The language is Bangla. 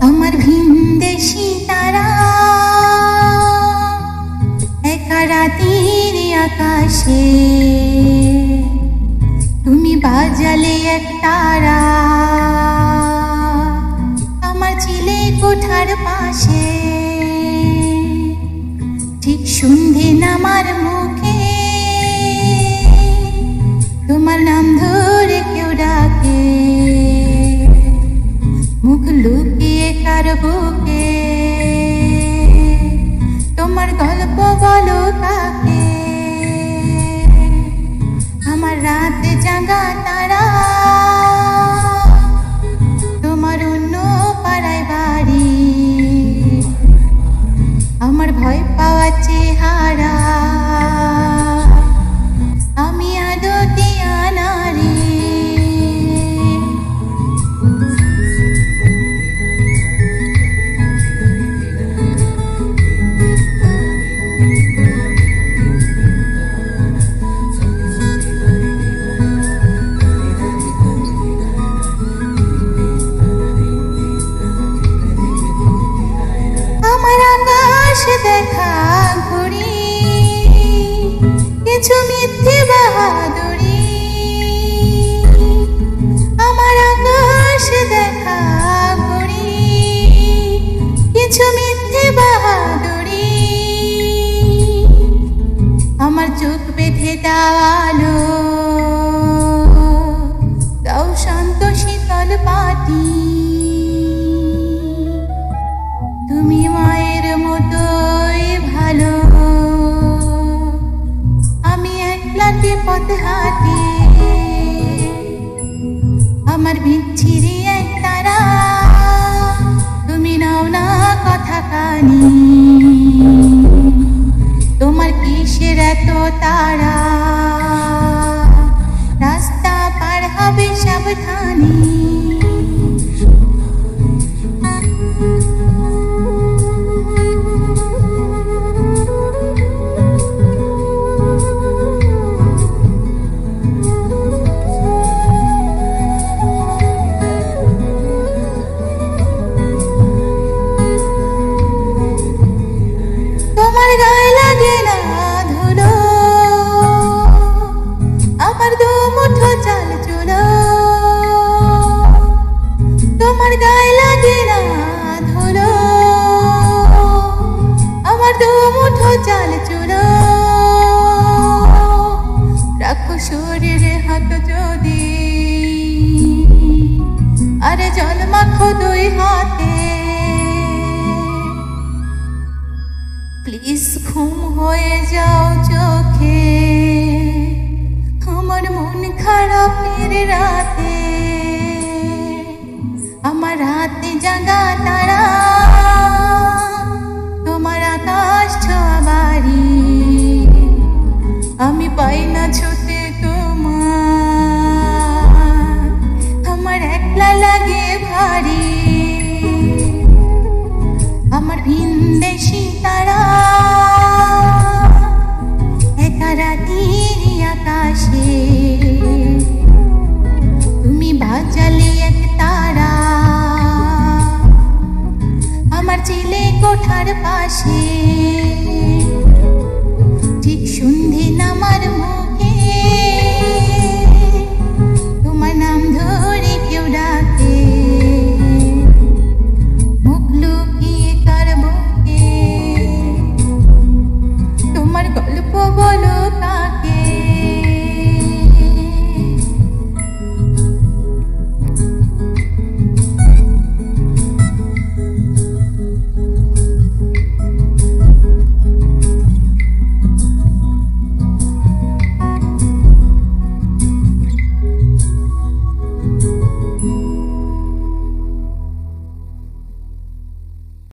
আমার ভিনদেশি তারা। একা রাতির আকাশে। তুমি বাজালে এক তারা। আমার চিলে কোঠার পাশে। ঠিক সন্ধে নামার মুখ কিছু মিথ্যে বাহাদুরি? আমার আকাশ দেখা ঘুরি কিছু মিথ্যে বাহাদুরি। আমার চোখ বেঁধে দেওয়ালো এক তারা। তুমি নাও না কথা কানি। তোমার কিসের এত তারা রাস্তা পার হবে সাবধানী। তোমার গায়ে লাগে না ধুলো। আমার দু মুঠো চাল চুলো। তোমার গায়ে লাগে না ধুলো। আমার দু মুঠো চাল চুলো। রাখো শরীরে হাত যদি। আরে জল মাখো দুই হাতে। খারাপের রাতে আমার রাতে জাগা তারা তোমার আকাশ ছোঁয়া বাড়ি। আমি পাই না ছুটে আমার চিলে কোঠার পাশে। ঠিক সন্ধে নামার মুখ